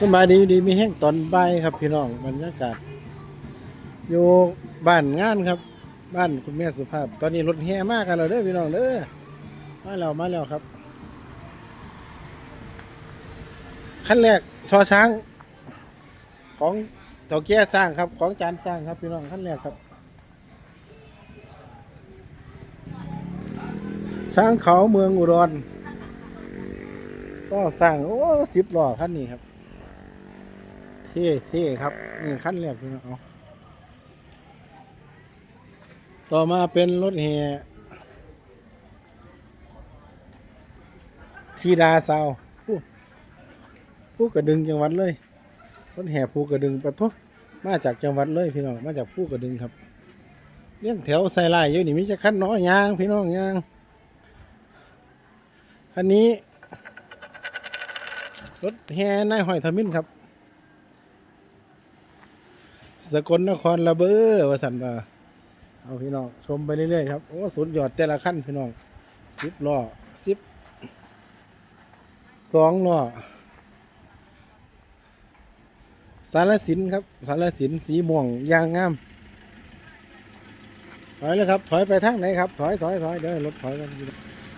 สบายดีดีมีแห้งตอนบ่ายครับ พี่น้องบรรยากาศอยู่บ้านงานครับ บ้านคุณแม่สุภาพ ตอนนี้รถแห่มากกันแล้วเด้อพี่น้องเด้อมาแล้วมาแล้วครับขั้นแรกชอช้าง ของเต่าแก่สร้างครับ ของจานสร้างครับ พี่น้องขั้นแรกครับช้างเขาเมืองอุดรก็สร้างโอ้สิบหล้อคันนี้ครับ เท่เท่ครับนี่ขั้นแรกพี่น้องเอาต่อมาเป็นรถแห่ทีดาซาวผู้ผู้กระดึงจังหวัดเลยรถแห่ผู้กระดึงปะทุมาจากจังหวัดเลยพี่น้องมาจากผู้กระดึงครับเลี้ยงแถวใส่ลายเยอะนี่มีจะขั้นน้อยยางพี่น้องยางอันนี้รถแห่นายหอยทมินครับ สกลนครระเบ้อวสันว่าเอาพี่น้องชมไปเรื่อยๆครับโอ้สุดยอดแต่ละขั้นพี่น้องสิบล้อสิบสองล้อสารสินครับสารสินสีม่วงยางงามถอยเลยครับ ถอยไปทางไหนครับถอยถอยถอยเดี๋ยวรถถอยกัน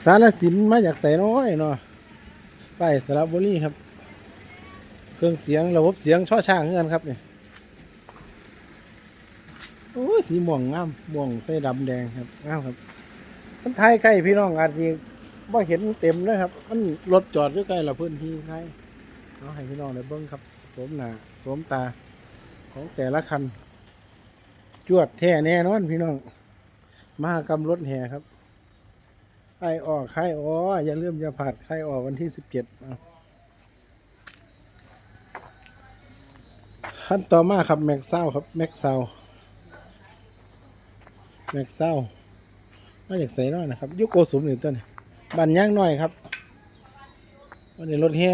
สารสินมาจากใส่น้อยเนาะใต้สระบุรีครับ เครื่องเสียงระบบเสียงช่อช่างเงินครับเนี่ย โอ้สีม่วงงามม่วงใส่ดำแดงครับงามครับ มันไทยใกล้พี่น้องอาจจะว่าเห็นเต็มเลยครับ มันรถจอดอยู่ใกล้ละพื้นที่ไทยเอาให้พี่น้องได้เบิ้งครับสมหน้าสมตาของแต่ละคัน จวดแท้แน่นอนพี่น้อง มากรรมรถแห่ครับไข่ออกไข่อ๋ออย่าลืมอย่าผาดไข่ออกวันที่สิบเจ็ดขั้นต่อมาครับแม็กเซาครับแม็กเซา แม็กเศร้ามาจากใส่น้อยนะครับยุคโกสุมหนึ่งต้นบันย่างน้อยครับวันนี้รถแห่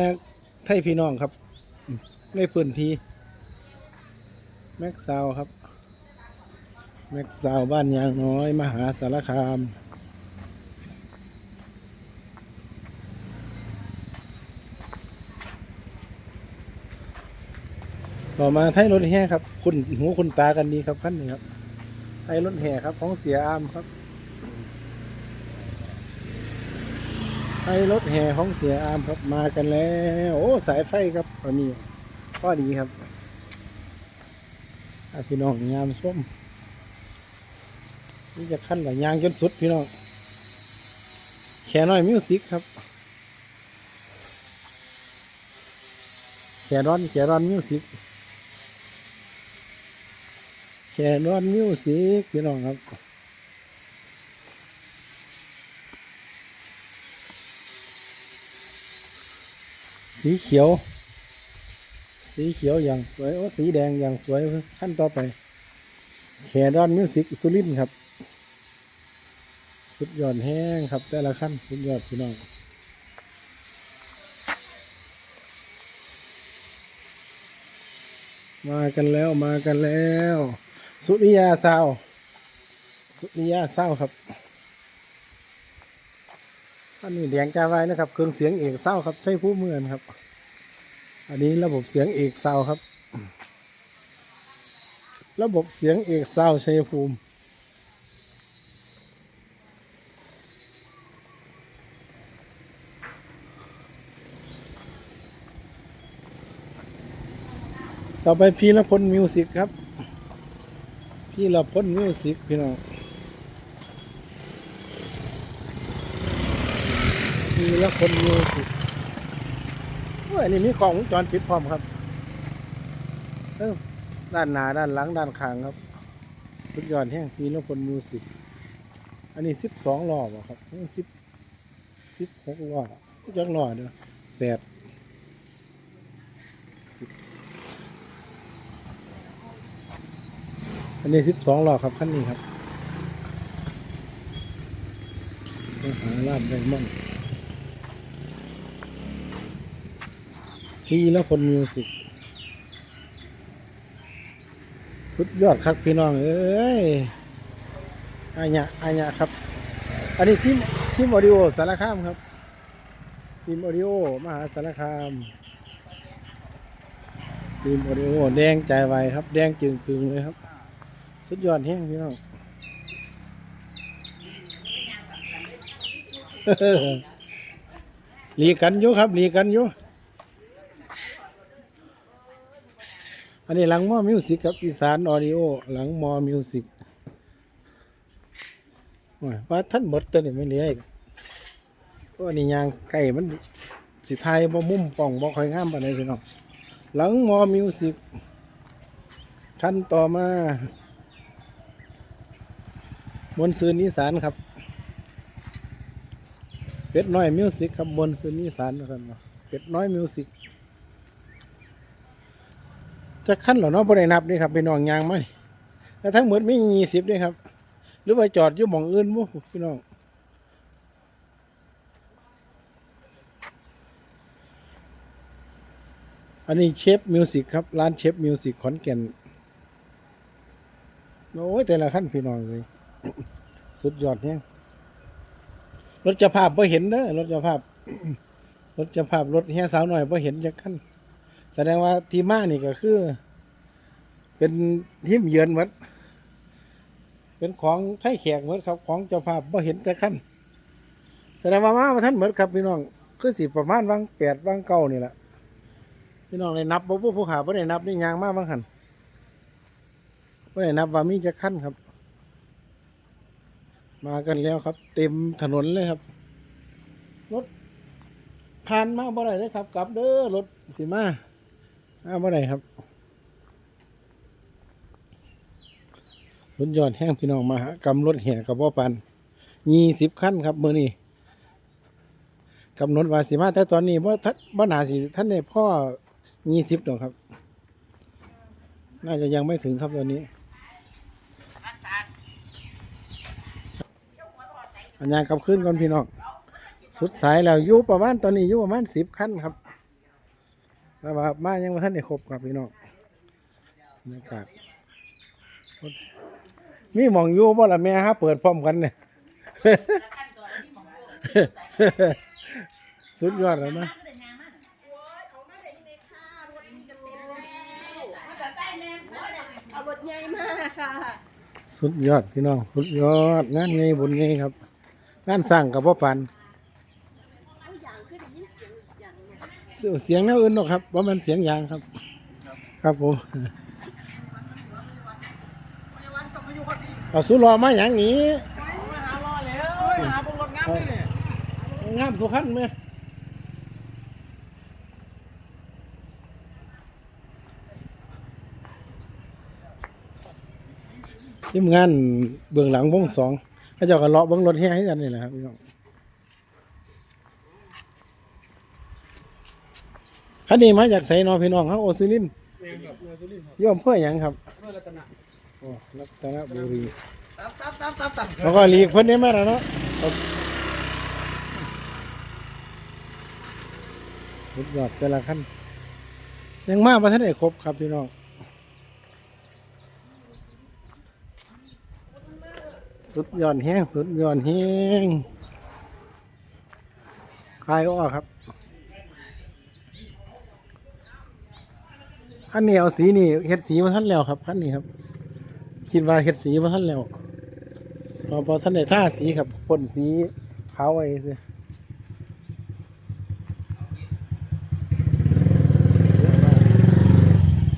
ไทยพี่น้องครับอืมในพื้นที่แม็กเซาครับแม็กเซาบ้านยางน้อย มหาสารคามต่อมาไทยรถแห่ครับ คุณหูคุณตากันดีครับขั้นนี้ครับ ไทยรถแห่ครับของเสียอามครับไทยรถแห่ของเสียอามครับมากันแล้ว โอ้สายไฟครับอันนี้ก็ดีครับพี่น้องงามส้มนี่จะขั้นหลายางจนสุดพี่น้องแขน้อยมิวสิกครับแขร้อนแขร้อนมิวสิก แค่นอนมิวสิกพี่น้องครับสีเขียว สีเขียวอย่างสวยโอ้สีแดงอย่างสวยขั้นต่อไปแค่ดอนมิวสิกสุรินครับ สุดยอดแห้งครับ แต่ละขั้นสุดยอดพี่น้องมากันแล้วมากันแล้ว สุริยาซาวสุริยาซาวครับอันนี้แดงจ้าไว้นะครับ เครื่องเสียงเอกเศร้าครับ ใช้ผู้เมือนครับ อันนี้ระบบเสียงเอกเศร้าครับ ระบบเสียงเอกเศร้าชัยภูมิต่อไปพีละพลมิวสิกครับ พี่ละพลมิวสิกพี่น้องพี่ละพลมิวสิกโอ้ยอันนี้มีกล้องวงจรปิดพร้อมครับด้านหน้าด้านหลังด้านข้างครับ สุดยอดแห่งพี่ละพลมิวสิกอันนี้สิบสองล้อบครับสิบสิบหกล้อจักล้อเด้อแปด อันนี้สิบสองหลอกครับขั้นนี้ครับต้องหาลาดไดมอนด์พี่แล้วคนมิวสิกสุดยอดครับพี่น้อง เอ้ยอายะอายะครับ อันนี้ทีมทีมออดิโอสารคามครับ ทีมออดิโอมหาสารคาม ทีมโอริโอแดงใจไวครับ แดงจึงคืงเลยครับ สุดยอดแห้งพี่น้องหลีกันอยู่ครับหลีกันอยู่อันนี้หลังมอมิวสิกครับอีสานออดิโอหลังมอมิวสิกว่าท่านหมดตัวนี้ไม่เหลืออีกเพราะนนี้ยางไก่มันสิไทยบ่มุ่มป่องบ่คอยงามปานใดพี่น้องหลังมอมิวสิกขั้นต่อมา มนซืนอีสานครับเป็ดน้อยมิวสิกครับมนซืนอีสานนะครับเนาะเป็ดน้อยมิวสิกจะขั้นหรอเนาะบ่ได้นับนี่ครับพี่นองยางมานี่แต่ทั้งหมดไม่ยี่สิบด้วยครับ หรือว่าจอดอยู่หม่องอื่นบ่พี่น้องอันนี้เชฟมิวสิกครับ ร้านเชฟมิวสิกขอนแก่น โอ้ยแต่ละขั้นพี่น้องเลย สุดยอดเนี่ยรถจะภาพไ่เห็นเด้อรถจะภาพรถจะภาพรถเฮียสาวหน่อยไ่เห็นจะขั้นแสดงว่าทีมานี่ก็คือ เป็นทีมเยือนหมดเป็นของไทยแขกหมดครับ ของเจ้าภาพไ่เห็นจะขั้นแสดงว่ามาท่านหมดครับพี่น้องคือสิประมาณวังแปดวังเก้านี่แหละพี่น้องเลยนับบ่ผู้ผู้ขาบ่ได้นับนี่ยางมากบางหันบ่ได้นับว่ามีจะขั้นครับ มากันแล้วครับ เต็มถนนเลยครับ รถผ่านมาบ่ได้เลยครับ กลับเด้อรถสิมามาบ่ได้ครับรถยอดแห้งพี่น้องมาหากำรถแห่กับบ่ปันยี่สิบขั้นครับเมื่อนี้กำหนดว่าสิมาแต่ตอนนี้ว่าบ่หนาสิท่านในพ่อยี่สิบดอกครับ น่าจะยังไม่ถึงครับตอนนี้ อันยางกลับขึ้นก่อนพี่น้องสุดสายแล้วอยู่ประมาณตอนนี้อยู่ประมาณสิบขั้นครับแต่ว่ามายังไม่ทันได้ครบครับพี่น้องบรรยากาศมีหมองอยู่บ่ละแม่ฮะเปิดพร้อมกันเนี่ยสุดยอดแล้วนะเอารถใหญ่มากค่ะสุดยอดพี่น้อง สุดยอดงานไงบนไงครับ งานสร้างกับพ่อปันเอาอย่างขึ้นได้ยินเสียงอย่างเนี้ยเสียงแนวอื่นหรอกครับว่ามันเสียงยางครับ ครับผมเอาสุรอมาอย่างนี้หารอแล้วหาพวกรถน้ำเลยเนี่ยงามสุขันไหมทีมงานเบื้องหลังวงสอง เขาเจ้าก็เลาะเบื้องรถแห่ให้กันนี่แหละครับพี่น้องคันนี้มาจากไสนอพี่น้องครับโอซิลินทร์เองกับเรือสุรินทร์ครับโย่อมเพื่อหยังครับเรือรัตนะโอ้รัตนบุรี ตับตับตับตับตับแล้วก็หลีกเพิ่นได้มาแล้วเนาะครับสุดยอดแต่ละขั้นยังมาประเทศไหนครบครับพี่น้อง สุดยอดแห้งสุดยอดแห้งคลายออกครับ ขั้นนี้เอาสีนี่เฮ็ดสีมาท่านแล้วครับขั้นนี้ครับ คิดว่าเฮ็ดสีมาท่านแล้วพอพอท่านได้ท่าสีครับพ่นสีขาวไว้สิ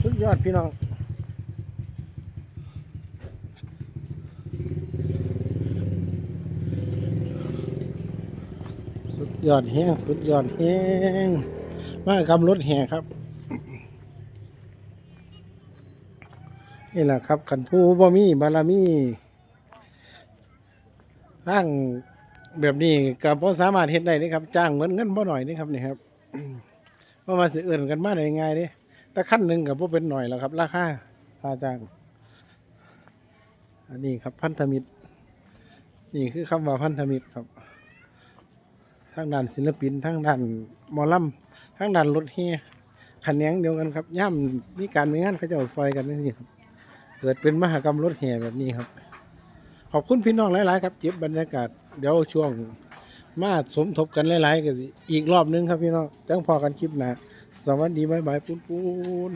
สุดยอดพี่น้อง ยอดแห้งสุดยอดแห้งมากำรถแห่ครับ นี่แหละครับขันผู้บ่มีบารมีร่างแบบนี้ก็พอสามารถเฮ็ดได้นี่ครับ จ้างเหมือนเงินบ่หน่อยนี่ครับนี่ครับเพราะมาสิเอื่นกันมาได้ง่ายเด้แต่ขั้นหนึ่งกับพวกเป็นหน่อยแล้วครับ ราคาค่าจ้าง อันนี้ครับพันธมิตร นี่คือคำว่าพันธมิตรครับ ทั้งด้านศิลปิน ทั้งด้านหมอลำทั้งด้านรถเฮียขันแหนงเดียวกันครับย่ำมีการมีงานเขาเจะซอยกันนี่ครับเกิดเป็นมหกรรมรถแห่แบบนี้ครับ ขอบคุณพี่น้องหลาย ๆ ครับเก็บบรรยากาศเดี๋ยวช่วงมาสมทบกันหลาย ๆ กันสิอีกรอบนึงครับพี่น้องจังพอกันคลิปหนะสวัสดีบ๊ายบายปุ้นปุ้น